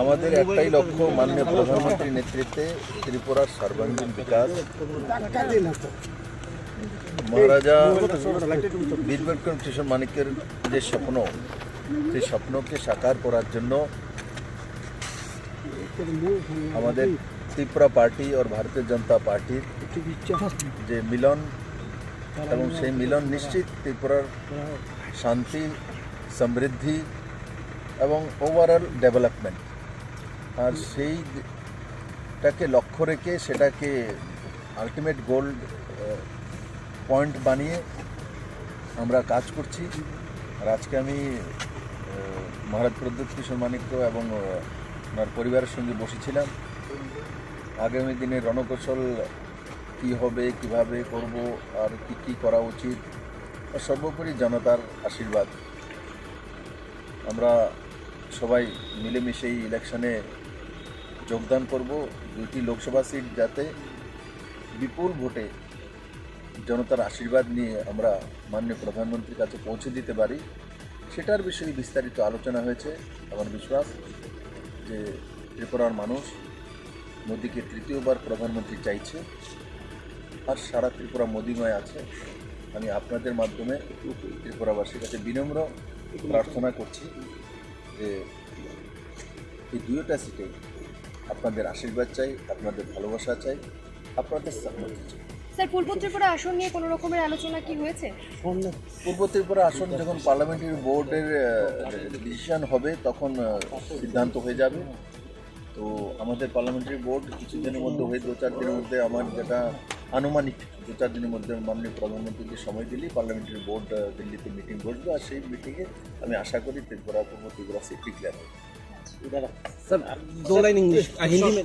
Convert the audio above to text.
আমাদের একটাই লক্ষ্য মাননীয় প্রধানমন্ত্রীর নেতৃত্বে ত্রিপুরার সর্বাঙ্গীন বিকাশ। মহারাজা বীরবিক্রম কিশোর মানিকের যে স্বপ্ন, সেই স্বপ্নকে সাকার করার জন্য আমাদের ত্রিপুরা পার্টি और ভারতীয় জনতা পার্টির যে মিলন এবং সেই মিলন নিশ্চিত ত্রিপুরার শান্তি, সমৃদ্ধি এবং ওভারঅল ডেভেলপমেন্ট আর সেইটাকে লক্ষ্য রেখে সেটাকে আলটিমেট গোল্ড পয়েন্ট বানিয়ে আমরা কাজ করছি। আর আজকে আমি আহ, মহারাজ প্রদ্যুৎ কিশোর মানিক্য এবং আহ, ওনার পরিবারের সঙ্গে বসেছিলাম। আগামী দিনে রণকৌশল কী হবে কীভাবে করব আর কি কি করা উচিত সর্বোপরি জনতার আশীর্বাদ। আমরা সবাই মিলেমিশে এই ইলেকশনে যোগদান করব দুটি লোকসভা সিট যাতে বিপুল ভোটে জনতার আশীর্বাদ নিয়ে আমরা মাননীয় প্রধানমন্ত্রীর কাছে পৌঁছে দিতে পারি, সেটার বিষয়ে বিস্তারিত আলোচনা হয়েছে। আমার বিশ্বাস যে ত্রিপুরার মানুষ মোদীকে তৃতীয়বার প্রধানমন্ত্রী চাইছে আর সারা ত্রিপুরা মোদীময় আছে। আমি আপনাদের মাধ্যমে ত্রিপুরাবাসীর কাছে বিনম্র প্রার্থনা করছি যে এই দুয়োটা সিটে আপনাদের আশীর্বাদ চাই আপনাদের ভালোবাসা চাই আপনাদের সহমতি চাই। স্যার পূর্ব ত্রিপুরা আসন নিয়ে কোনো রকমের আলোচনা কি হয়েছে? পূর্ব ত্রিপুরা আসন যখন পার্লামেন্টারি বোর্ডের ডিসিশন হবে তখন সিদ্ধান্ত হয়ে যাবে। তো আমাদের পার্লামেন্টারি বোর্ড কিছুদিনের মধ্যে হয়ে দু চার দিনের মধ্যে আমার যেটা আনুমানিক দু চার দিনের মধ্যে মাননীয় প্রধানমন্ত্রীকে সময় দিলেই পার্লামেন্টারি বোর্ড দিল্লিতে মিটিং বসবে। আর সেই মিটিংয়ে আমি আশা করি ত্রিপুরা পূর্ব ত্রিপুরা সিট ডিক্লেয়ার হবে। सर दो लाइन इंग्लिश हिंदी में